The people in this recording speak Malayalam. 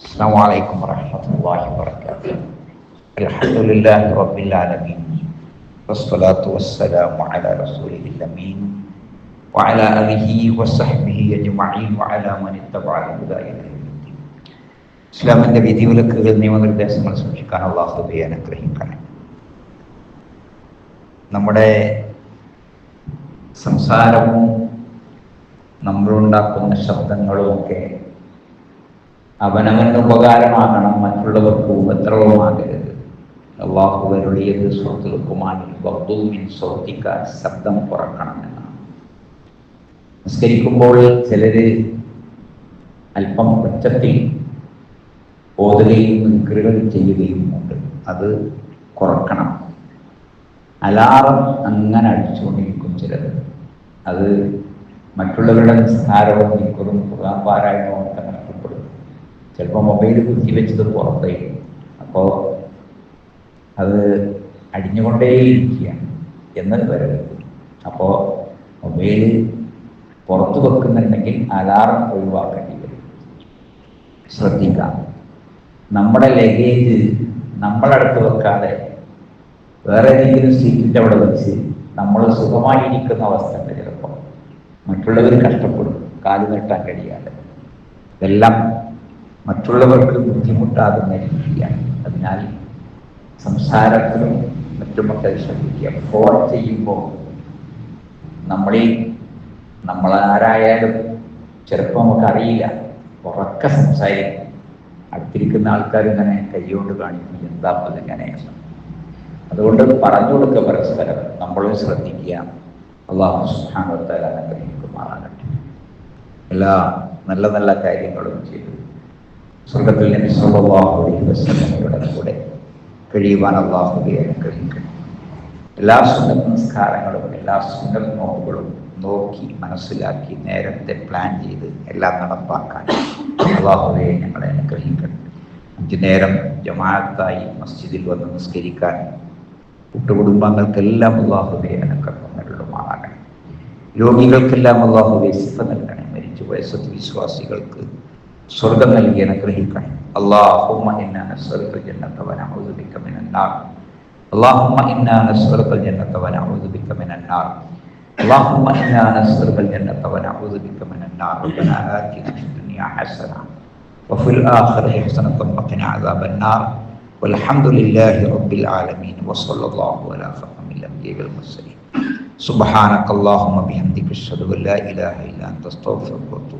السلام عليكم ورحمة الله وبركاته الحمد لله رب العالمين والصلاة والسلام على رسوله الأمين وعلى آله وصحبه أجمعين وعلى من اتبع الهدى إلى يوم الدين ഇസ്ലാമിൻ്റെ വിധിവിലക്കുകൾ നിയമനിർദ്ദേശങ്ങൾ സൂക്ഷിക്കാൻ അള്ളാഹുബെ അനുഗ്രഹിക്കണം നമ്മുടെ സംസാരവും നമ്മളുണ്ടാക്കുന്ന ശബ്ദങ്ങളും ഒക്കെ അവനവന് ഉപകാരമാകണം മറ്റുള്ളവർക്ക് ഉപദ്രവമാകരുത്. അള്ളാഹു വരുളിയത് സ്വത്തുക്കുമാനിൽ ബഹുമിൻ സ്വത്തിക്ക ശബ്ദം കുറക്കണം എന്നാണ്. നിസ്കരിക്കുമ്പോൾ ചിലര് അല്പം ഉച്ചത്തിൽ ഓതുകയും നിൽക്കുകയും ചെയ്യുകയും ഉണ്ട്. അത് കുറക്കണം. അലാറം അങ്ങനെ അടിച്ചുകൊണ്ടിരിക്കും ചിലത് അത് മറ്റുള്ളവരുടെ നിസ്കാരവും നിൽക്കുന്നതും പാരായണവും ചിലപ്പോൾ മൊബൈൽ കുത്തിവെച്ചത് പുറത്തേക്ക് അപ്പോൾ അത് അടിഞ്ഞുകൊണ്ടേയിരിക്കുക എന്ന് വരരുത്. അപ്പോൾ മൊബൈൽ പുറത്ത് വെക്കുന്നുണ്ടെങ്കിൽ അലാറം ഒഴിവാക്കേണ്ടി വരും. ശ്രദ്ധിക്കാം. നമ്മുടെ ലഗേജ് നമ്മളടുത്ത് വെക്കാതെ വേറെ ഏതെങ്കിലും സീറ്റിന്റെ അവിടെ വെച്ച് നമ്മൾ സുഖമായിരിക്കുന്ന അവസ്ഥ ഉണ്ട് ചിലപ്പോൾ. മറ്റുള്ളവർ കഷ്ടപ്പെടും. കാൽ നീട്ടാൻ കഴിയാതെ. ഇതെല്ലാം മറ്റുള്ളവർക്ക് ബുദ്ധിമുട്ടാകുന്ന രീതിയാണ് അതിനാൽ സംസാരത്തിലും മറ്റുമൊക്കെ ശ്രദ്ധിക്കുക. ഫോൺ ചെയ്യുമ്പോൾ നമ്മളിൽ നമ്മളാരായാലും ചിലപ്പോൾ നമുക്ക് അറിയില്ല. ഉറക്കെ സംസാരിക്കും. അടുത്തിരിക്കുന്ന ആൾക്കാർ ഇങ്ങനെ കൈകൊണ്ട് കാണിക്കും എന്താ ഇങ്ങനെ അതുകൊണ്ട് പറഞ്ഞു കൊടുക്കുക പരസ്പരം. നമ്മളും ശ്രദ്ധിക്കുക. അള്ളാഹു സുഹാനത്താൽ അനുഗ്രഹിക്കുമാറാകട്ടെ. എല്ലാ നല്ല നല്ല കാര്യങ്ങളും ചെയ്തു സ്വർഗത്തിൽ നബി സല്ലല്ലാഹു അലൈഹി വസല്ലമയുടെ കൂടെ കഴിയുവാൻ അള്ളാഹുബെ അനുഗ്രഹിക്കണം എല്ലാ സ്വന്തം നമസ്കാരങ്ങളും എല്ലാ സ്വന്തം നോവുകളും നോക്കി മനസ്സിലാക്കി നേരത്തെ പ്ലാൻ ചെയ്ത് എല്ലാം നടപ്പാക്കാൻ അള്ളാഹുബെ ഞങ്ങളെ അനുഗ്രഹിക്കണം അഞ്ചു നേരം ജമാഅത്തായി മസ്ജിദിൽ വന്ന് നിസ്കരിക്കാൻ കുട്ടുകുടുംബങ്ങൾക്കെല്ലാം അള്ളാഹുബെ അനുഗ്രഹം നൽകുമാറാകണം രോഗികൾക്കെല്ലാം അള്ളാഹുബെ സിഫ നൽകണം. മരിച്ചു വയസ്സത്ത് വിശ്വാസികൾക്ക് സ്വർഗം നൽകി അനുഗ്രഹിക്കണം اللهم إنا نسألك الجنة ونعوذ بك من النار اللهم إنا نسألك الجنة ونعوذ بك من النار اللهم إنا نسألك الجنة ونعوذ بك من النار ربنا آتنا في الدنيا حسنة وفي الآخرة حسنة وقنا عذاب النار والحمد لله رب العالمين وصلى الله على خاتم الأنبياء والمرسلين سبحانك اللهم بحمدك أشهد أن لا إله إلا أنت أستغفرك وأتوب إليك